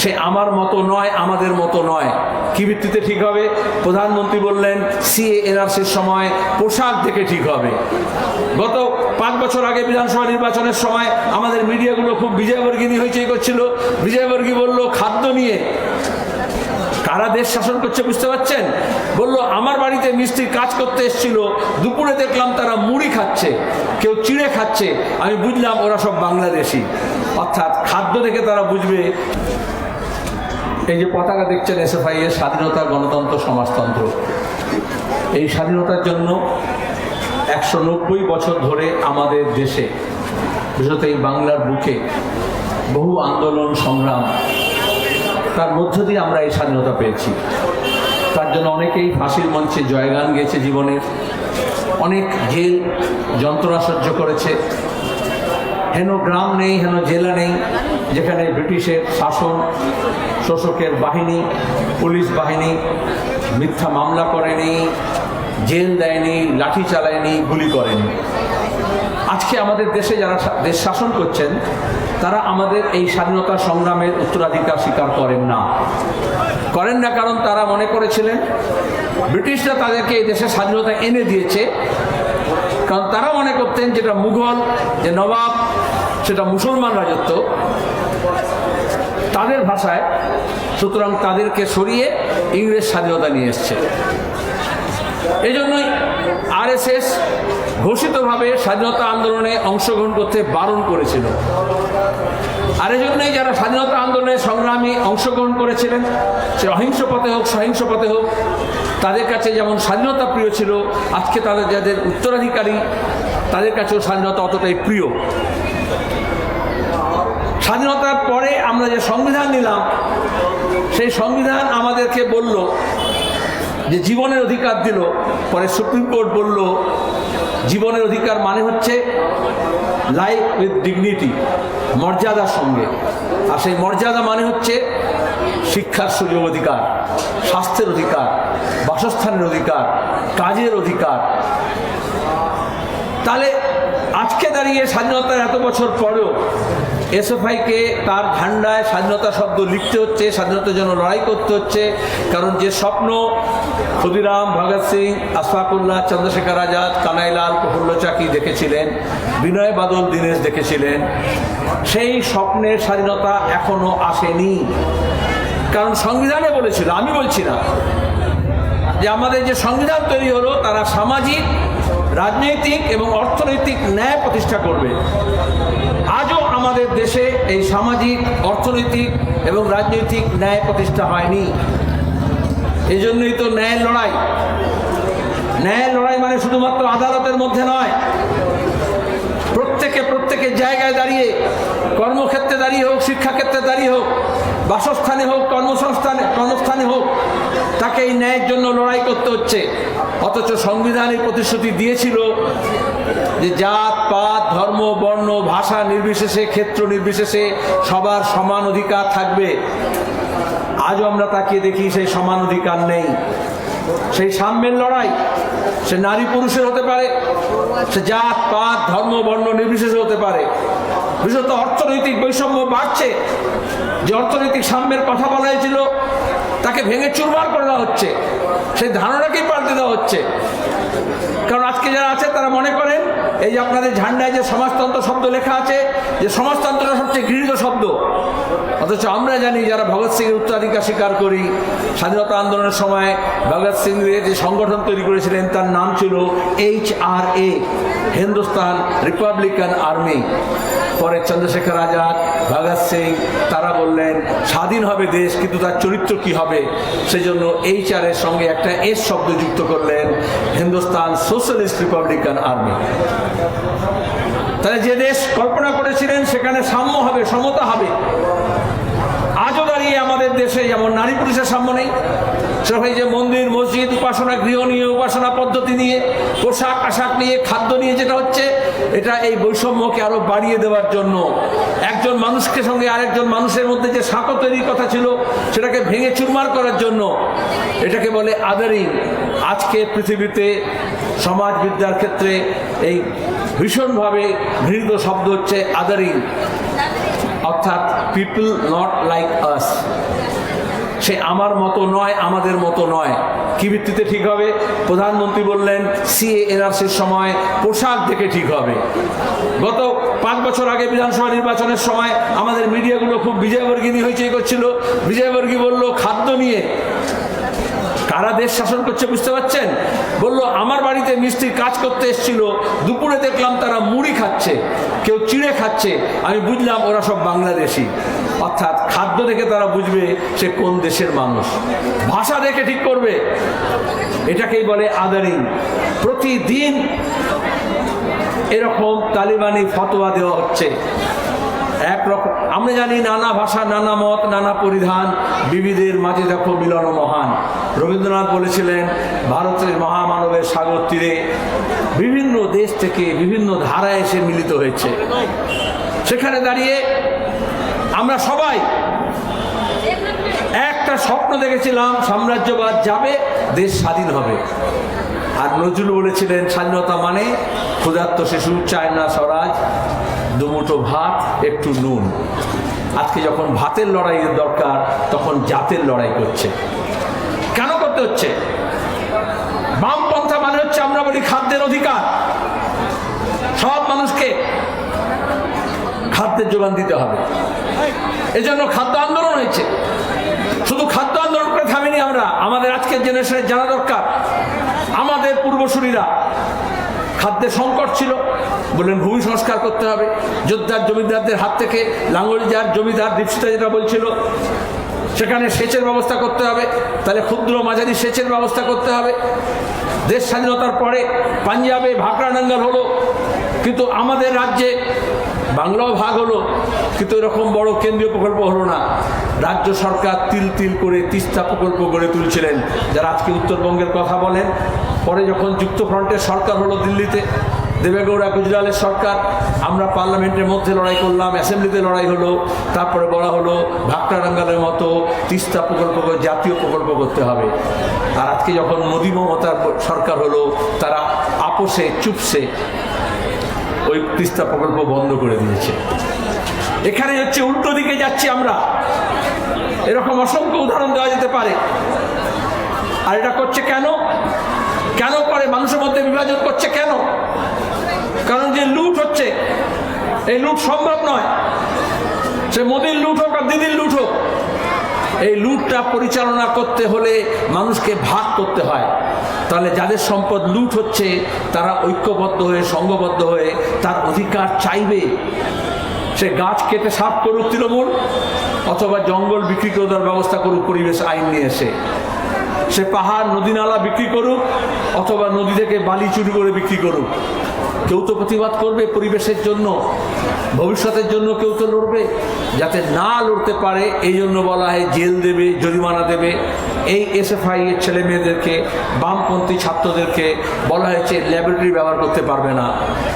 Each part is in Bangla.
সে আমার মতো নয়, আমাদের মতো নয়। কি ভিত্তিতে ঠিক হবে? প্রধানমন্ত্রী বললেন সিএ এনআরসির সময় পোশাক দেখে ঠিক হবে। গত পাঁচ বছর আগে বিধানসভা নির্বাচনের সময় আমাদের মিডিয়াগুলো খুব বিজয়বর্গী নিয়ে হইচই করছিল। বিজয়বর্গী বলল, খাদ্য নিয়ে। কারা দেশ শাসন করছে বুঝতে পারছেন? বলল, আমার বাড়িতে মিস্ত্রি কাজ করতে এসেছিল। দুপুরে দেখলাম তারা মুড়ি খাচ্ছে, কেউ চিড়ে খাচ্ছে। আমি বুঝলাম ওরা সব বাংলাদেশি। অর্থাৎ খাদ্য দেখে তারা বুঝবে এই যে পতাকা দেখছেন এসএফআই এর স্বাধীনতা গণতন্ত্র সমাজতন্ত্র। এই স্বাধীনতার জন্য একশো নব্বই বছর ধরে আমাদের দেশে, বিশেষত এই বাংলার বুকে, বহু আন্দোলন, সংগ্রাম, তার মধ্য দিয়ে আমরা এই স্বাধীনতা পেয়েছি। তার জন্য অনেকেই ফাঁসির মঞ্চে জয়গান গেছে জীবনের। অনেক জেল, যন্ত্রণা সহ্য করেছে। হেন গ্রাম নেই হেন জেলা নেই, যেখানে ব্রিটিশের শাসন, শোষকের বাহিনী, পুলিশ বাহিনী মিথ্যা মামলা করেনি, জেল দেয়নি, লাঠি চালায়নি, গুলি করেনি। আজকে আমাদের দেশে যারা দেশ শাসন করছেন, তারা আমাদের এই স্বাধীনতা সংগ্রামের উত্তরাধিকার স্বীকার করেন না। করেন না কারণ তারা মনে করেছিলেন, ব্রিটিশরা তাদেরকে এই দেশে স্বাধীনতা এনে দিয়েছে কারণ তারা মনে করতেন যেটা মুঘল, যে নবাব, সেটা মুসলমান রাজত্ব। তাদের ভাষায়, সুতরাং তাদেরকে সরিয়ে ইংরেজ স্বাধীনতা নিয়ে এসছে। এই জন্যই আরএসএস ঘোষিতভাবে স্বাধীনতা আন্দোলনে অংশগ্রহণ করতে বারণ করেছিল। আর এই জন্যই যারা স্বাধীনতা আন্দোলনে সংগ্রামী অংশগ্রহণ করেছিলেন, সে অহিংস পথে হোক, সহিংস পথে হোক, তাদের কাছে যেমন স্বাধীনতা প্রিয় ছিল, আজকে তাদের যাদের উত্তরাধিকারী, তাদের কাছেও স্বাধীনতা অতটাই প্রিয়। স্বাধীনতার পরে আমরা যে সংবিধান নিলাম, সেই সংবিধান আমাদেরকে বলল যে জীবনের অধিকার দিল, পরে সুপ্রিম কোর্ট বলল, জীবনের অধিকার মানে হচ্ছে লাইফ উইথ ডিগনিটি মর্যাদার সঙ্গে। আর সেই মর্যাদা মানে হচ্ছে শিক্ষার সুযোগ অধিকার, স্বাস্থ্যের অধিকার, বাসস্থানের অধিকার, কাজের অধিকার। তাহলে আজকে দাঁড়িয়ে স্বাধীনতার এত বছর পরেও এসএফআইকে তার ঝান্ডায় স্বাধীনতা শব্দ লিখতে হচ্ছে স্বাধীনতার জন্য লড়াই করতে হচ্ছে। কারণ যে স্বপ্ন, ক্ষুদিরাম, ভগৎ সিং আশফাকুল্লাহ চন্দ্রশেখর আজাদ, কানাইলাল প্রফুল্ল চাকি দেখেছিলেন, বিনয় বাদল, দীনেশ দেখেছিলেন, সেই স্বপ্নের স্বাধীনতা এখনও আসেনি। কারণ সংবিধানে বলেছিল, আমি বলছি না, যে আমাদের যে সংবিধান তৈরি হলো, তারা সামাজিক, রাজনৈতিক এবং অর্থনৈতিক ন্যায় প্রতিষ্ঠা করবে। আমাদের দেশে এই সামাজিক, অর্থনৈতিক এবং রাজনৈতিক ন্যায় প্রতিষ্ঠা হয়নি। এই জন্যই তো ন্যায়ের লড়াই। ন্যায়ের লড়াই মানে শুধুমাত্র আদালতের মধ্যে নয়, প্রত্যেকে প্রত্যেকের জায়গায় দাঁড়িয়ে, কর্মক্ষেত্রে দাঁড়িয়ে হোক, শিক্ষাক্ষেত্রে দাঁড়িয়ে হোক, বাসস্থানে হোক, কর্মসংস্থানে, কর্মস্থানে হোক, তাকে এই ন্যায়ের জন্য লড়াই করতে হচ্ছে। অথচ সংবিধানের প্রতিশ্রুতি দিয়েছিল যে জাত, পাত, ধর্ম, বর্ণ, ভাষা নির্বিশেষে, ক্ষেত্র নির্বিশেষে সবার সমান অধিকার থাকবে। আজও আমরা তাকিয়ে দেখি সেই সমান অধিকার নেই। সেই সাম্যের লড়াই, সে নারী পুরুষের হতে পারে, সে জাত, পাত, ধর্ম, বর্ণ নির্বিশেষে হতে পারে। বিশেষত অর্থনৈতিক বৈষম্য বাড়ছে। যে অর্থনৈতিক সাম্যের কথা বলা হয়েছিল তাকে ভেঙে চুরমার করে দেওয়া হচ্ছে। সেই ধারণাকেই পাল্টে দেওয়া হচ্ছে। কারণ আজকে যারা আছে, তারা মনে করেন, এই যে আপনাদের ঝান্ডায় যে সমাজতন্ত্র শব্দ লেখা আছে, যে সমাজতন্ত্রটা সবচেয়ে গৃহীত শব্দ। অথচ আমরা জানি, যারা ভগৎ সিংয়ের উত্তরাধিকার স্বীকার করি, স্বাধীনতা আন্দোলনের সময় ভগৎ সিং যে সংগঠন তৈরি করেছিলেন, তার নাম ছিল H R A, Hindustan republican army. পরে চন্দ্রশেখর আজাদ, ভগৎ সিং, তারা বললেন, স্বাধীন হবে দেশ, কিন্তু তার চরিত্র কি হবে? সেজন্য এইচ আর এর সঙ্গে একটা এস শব্দ যুক্ত করলেন হিন্দুস্তান সোশ্যালিস্ট রিপাবলিকান আর্মি। তাহলে যে দেশ কল্পনা করেছিলেন, সেখানে সাম্য হবে, সমতা হবে। আজও দাঁড়িয়ে আমাদের দেশে যেমন নারী পুরুষের সাম্য নেই সেরকম যে মন্দির, মসজিদ, উপাসনা, গৃহ নিয়ে, উপাসনা পদ্ধতি নিয়ে, পোশাক, আশাক নিয়ে, খাদ্য নিয়ে যেটা হচ্ছে, এটা এই বৈষম্যকে আরও বাড়িয়ে দেওয়ার জন্য। একজন মানুষকে সঙ্গে আরেকজন মানুষের মধ্যে যে সাঁকো তৈরির কথা ছিল, সেটাকে ভেঙে চুরমার করার জন্য, এটাকে বলে আদারিং। আজকে পৃথিবীতে সমাজবিদ্যার ক্ষেত্রে এই ভীষণভাবে ঘৃণিত শব্দ হচ্ছে আদারিং। অর্থাৎ পিপল নট লাইক আস সে আমার মতো নয়, আমাদের মতো নয়। কি ভিত্তিতে ঠিক হবে? প্রধানমন্ত্রী বললেন সিএ এনআরসির সময় পোশাক দেখে ঠিক হবে। গত পাঁচ বছর আগে বিধানসভা নির্বাচনের সময় আমাদের মিডিয়াগুলো খুব বিজয়বর্গিনী হয়েছে করছিল। বিজয়বর্গী বলল, খাদ্য নিয়ে কারা দেশ শাসন করছে বুঝতে পারছেন? বলল আমার বাড়িতে মিস্ত্রি কাজ করতে এসেছিল। দুপুরে দেখলাম তারা মুড়ি খাচ্ছে, কেউ চিড়ে খাচ্ছে। আমি বুঝলাম ওরা সব বাংলাদেশি। অর্থাৎ খাদ্য দেখে তারা বুঝবে সে কোন দেশের মানুষ। ভাষা দেখে ঠিক করবে। এটাকেই বলে আদারিং। প্রতিদিন এরকম তালিবানি ফতোয়া দেওয়া হচ্ছে। একরকম আমরা জানি নানা ভাষা, নানা মত, নানা পরিধান। বিবিধের মাঝে দেখো মিলন মহান। রবীন্দ্রনাথ বলেছিলেন, ভারতের মহামানবের সাগর তীরে বিভিন্ন দেশ থেকে বিভিন্ন ধারায় এসে মিলিত হয়েছে। সেখানে দাঁড়িয়ে আমরা সবাই একটা স্বপ্ন দেখেছিলাম, সাম্রাজ্যবাদ যাবে, দেশ স্বাধীন হবে। আর নজরুল বলেছিলেন, স্বাধীনতা মানে ক্ষুধার্ত শিশু, চায় না স্বরাজ, দুমুঠো ভাত, একটু নুন। আজকে যখন ভাতের লড়াইয়ের দরকার, তখন জাতের লড়াই করছে। করতে হচ্ছে। বামপন্থা মানে হচ্ছে আমরা বলি খাদ্যের অধিকার। সব মানুষকে খাদ্যের যোগান দিতে হবে। এজন্য খাদ্য আন্দোলন হয়েছে। শুধু খাদ্য আন্দোলন করে থামিনি আমরা। আমাদের আজকের জেনারেশনের জানা দরকার, আমাদের পূর্বসূরীরা। খাদ্যের সংকট ছিল। বললেন ভূমি সংস্কার করতে হবে। যোদ্ধার জমিদারদের হাত থেকে লাঙ্গলজার জমিদার দীপসিতা যেটা বলছিল সেখানে সেচের ব্যবস্থা করতে হবে। তাহলে ক্ষুদ্র মাঝারি সেচের ব্যবস্থা করতে হবে। দেশ স্বাধীনতার পরে পাঞ্জাবে ভাকরা নাঙ্গল হলো। কিন্তু আমাদের রাজ্যে বাংলাও ভাগ হলো। কিন্তু এরকম বড় কেন্দ্রীয় প্রকল্প হলো না। রাজ্য সরকার তিল তিল করে তিস্তা প্রকল্প গড়ে তুলছিলেন। যারা আজকে উত্তরবঙ্গের কথা বলেন, পরে যখন যুক্তফ্রন্টের সরকার হলো দিল্লিতে দেবেগৌড়া গুজরালের সরকার। আমরা পার্লামেন্টের মধ্যে লড়াই করলাম, অ্যাসেম্বলিতে লড়াই হলো, তারপরে বলা হলো ভাকরারাঙ্গালের মতো তিস্তা প্রকল্প জাতীয় প্রকল্প করতে হবে। আর আজকে যখন মোদী মমতার সরকার হলো, তারা আপোষে, চুপসে ওই তিস্তা প্রকল্প বন্ধ করে দিয়েছে। এখানে হচ্ছে উল্টো দিকে যাচ্ছি আমরা। এরকম অসংখ্য উদাহরণ দেওয়া যেতে পারে। আর এটা করছে কেন? কেন করে মানুষের মধ্যে বিভাজন করছে কেন? কারণ যে লুট হচ্ছে, এই লুট সম্ভব নয়। সে মোদির লুট হোক আর দিদির লুট হোক। এই লুটটা পরিচালনা করতে হলে মানুষকে ভাগ করতে হয়। তাহলে যাদের সম্পদ লুট হচ্ছে, তারা ঐক্যবদ্ধ হয়ে, সংঘবদ্ধ হয়ে তার অধিকার চাইবে। সে গাছ কেটে সাফ করুক তৃণমূল, অথবা জঙ্গল বিক্রি করে দেওয়ার ব্যবস্থা করুক, পরিবেশ আইন নিয়ে এসে। সে পাহাড়, নদী নালা বিক্রি করুক, অথবা নদী থেকে বালি চুরি করে বিক্রি করুক। কেউ তো প্রতিবাদ করবে পরিবেশের জন্য, ভবিষ্যতের জন্য কেউ তো লড়বে, যাতে না লড়তে পারে, এই জন্য বলা হয় জেল দেবে, জরিমানা দেবে। এই এসএফআই এর ছেলে মেয়েদেরকে, বামপন্থী ছাত্রদেরকে বলা হয়েছে ল্যাবরেটরি ব্যবহার করতে পারবে না।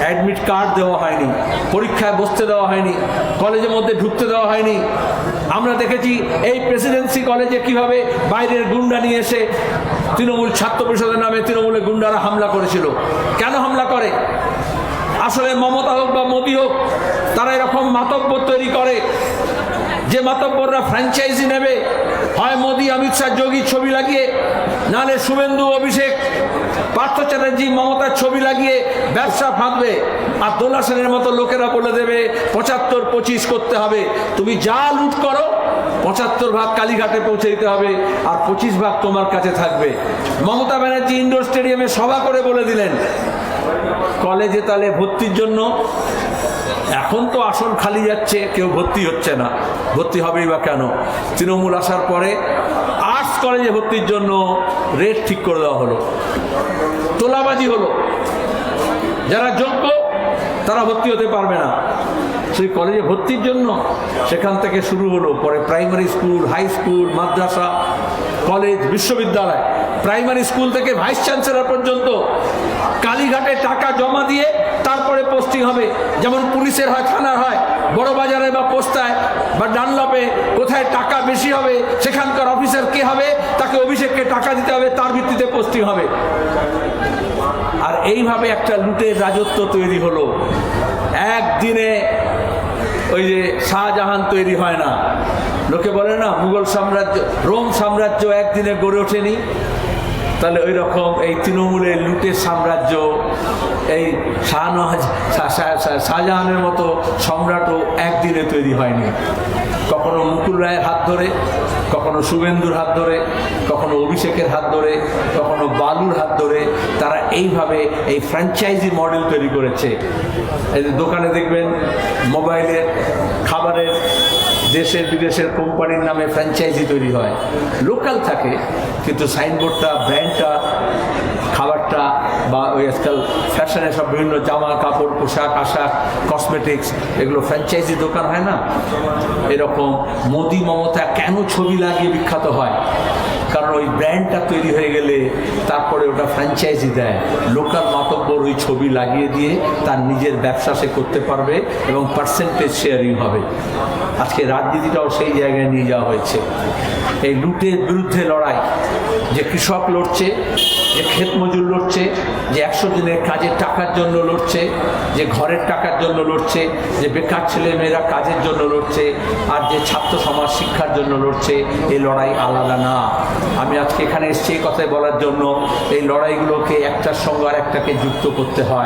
অ্যাডমিট কার্ড দেওয়া হয়নি, পরীক্ষায় বসতে দেওয়া হয়নি কলেজের মধ্যে ঢুকতে দেওয়া হয়নি। আমরা দেখেছি এই প্রেসিডেন্সি কলেজে কীভাবে বাইরের গুন্ডা নিয়ে এসে তৃণমূল ছাত্র পরিষদের নামে তৃণমূলের গুন্ডারা হামলা করেছিল। কেন হামলা করে? আসলে মমতা হোক বা মোদী হোক, তারা এরকম মাতব্য তৈরি করে যে মাতব্বররা ফ্র্যাঞ্চাইজি নেবে। হয় মোদী, অমিত শাহ যোগী ছবি লাগিয়ে নাহলে শুভেন্দু, অভিষেক পার্থ চ্যাটার্জি মমতার ছবি লাগিয়ে ব্যবসা ফাঁদবে আর দোলা সেনের মতো লোকেরা বলে দেবে, পঁচাত্তর পঁচিশ করতে হবে। তুমি যা লুট করো, পঁচাত্তর ভাগ কালীঘাটে পৌঁছে দিতে হবে আর পঁচিশ ভাগ তোমার কাছে থাকবে। মমতা ব্যানার্জি ইন্ডোর স্টেডিয়ামে সভা করে বলে দিলেন, কলেজে তাহলে ভর্তির জন্য এখন তো আসন খালি যাচ্ছে, কেউ ভর্তি হচ্ছে না। ভর্তি হবেই বা কেন? তৃণমূল আসার পরে কলেজে ভর্তির জন্য রেট ঠিক করে দেওয়া হলো। তোলাবাজি হলো। যারা যোগ্য, তারা ভর্তি হতে পারবে না। সেই কলেজে ভর্তির জন্য সেখান থেকে শুরু হলো। পরে প্রাইমারি স্কুল হাই স্কুল মাদ্রাসা কলেজ বিশ্ববিদ্যালয়। প্রাইমারি স্কুল থেকে ভাইস চ্যান্সেলর পর্যন্ত কালীঘাটে টাকা জমা দিয়ে তারপরে পোস্টিং হবে। যেমন পুলিশের হয়, থানার হয়, বড় বাজারে বা পোস্তায় বা ডানলপে কোথায় টাকা বেশি হবে, সেখানকার অফিসার কে হবে, তাকে অভিষেককে টাকা দিতে হবে, তার ভিত্তিতে পোস্টিং হবে। আর এইভাবে একটা লুটের রাজত্ব তৈরি হলো। একদিনে ওই যে শাহজাহান তৈরি হয় না। লোকে বলে না, মুঘল সাম্রাজ্য, রোম সাম্রাজ্য একদিনে গড়ে ওঠেনি। তাহলে ওই রকম এই তৃণমূলের লুটের সাম্রাজ্য, এই শাহনওয়াজ শা- শা- শা- শাহজাহানের মতো সম্রাটও একদিনে তৈরি হয়নি। কখনো মুকুল রায়ের হাত ধরে, কখনো শুভেন্দুর হাত ধরে, কখনো অভিষেকের হাত ধরে, কখনো বালুর হাত ধরে, তারা এইভাবে এই ফ্র্যাঞ্চাইজি মডেল তৈরি করেছে। এই দোকানে দেখবেন, মোবাইলের, খাবারের দেশের বিদেশের কোম্পানির নামে ফ্র্যাঞ্চাইজি তৈরি হয়। লোকাল থাকে, কিন্তু সাইনবোর্ডটা ব্র্যান্ডটা খাবারটা বা ওই আজকাল ফ্যাশনে সব বিভিন্ন জামা, কাপড়, পোশাক, আশাক কসমেটিক্স এগুলো ফ্র্যাঞ্চাইজি দোকান হয় না? এরকম মোদি মমতা কেন ছবি লাগিয়ে বিখ্যাত হয়? কারণ ওই ব্র্যান্ডটা তৈরি হয়ে গেলে তারপরে ওটা ফ্র্যাঞ্চাইজি দেয়। লোকাল মাতব্বর ওই ছবি লাগিয়ে দিয়ে তার নিজের ব্যবসা সে করতে পারবে এবং পার্সেন্টেজ শেয়ারিং হবে। আজকে রাজনীতিটাও সেই জায়গায় নিয়ে যাওয়া হয়েছে। এই লুটের বিরুদ্ধে লড়াই, যে কৃষক লড়ছে, যে ক্ষেত মজুর লড়ছে, যে একশো দিনের কাজের টাকার জন্য লড়ছে, যে ঘরের টাকার জন্য লড়ছে, যে বেকার ছেলে মেয়েরা কাজের জন্য লড়ছে, আর যে ছাত্র সমাজ শিক্ষার জন্য লড়ছে, এই লড়াই আলাদা না। আমি আজকে এখানে এসেছি এই কথাই বলার জন্য, এই লড়াইগুলোকে একটার সঙ্গে আর একটাকে যুক্ত করতে হয়।